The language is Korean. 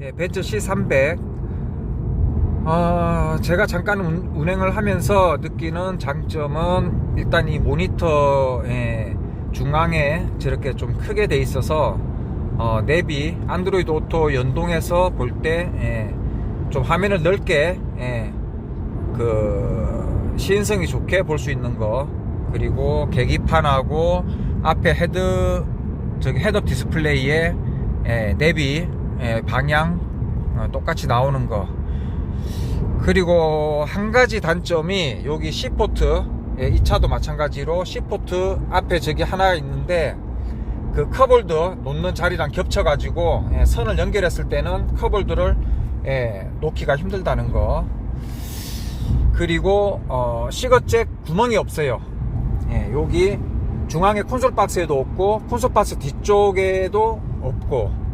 예, 벤츠 C300 어, 제가 잠깐 운- 운행을 하면서 느끼는 장점은 일단 이 모니터 예, 중앙에 저렇게 좀 크게 돼 있어서 어, 내비 안드로이드 오토 연동해서 볼 때 좀 화면을 넓게 예, 그 시인성이 좋게 볼 수 있는 거. 그리고 계기판하고 앞에 헤드 저기 헤드업 디스플레이에 예, 내비 예, 방향 어, 똑같이 나오는 거. 그리고 한 가지 단점이 여기 C포트 예, 이 차도 마찬가지로 C포트 앞에 저기 하나 있는데 그 컵홀더 놓는 자리랑 겹쳐 가지고 선을 연결했을 때는 컵홀더를 예, 놓기가 힘들다는 거. 그리고 어, 시거잭 구멍이 없어요. 예, 여기 중앙에 콘솔 박스에도 없고 콘솔 박스 뒤쪽에도 없고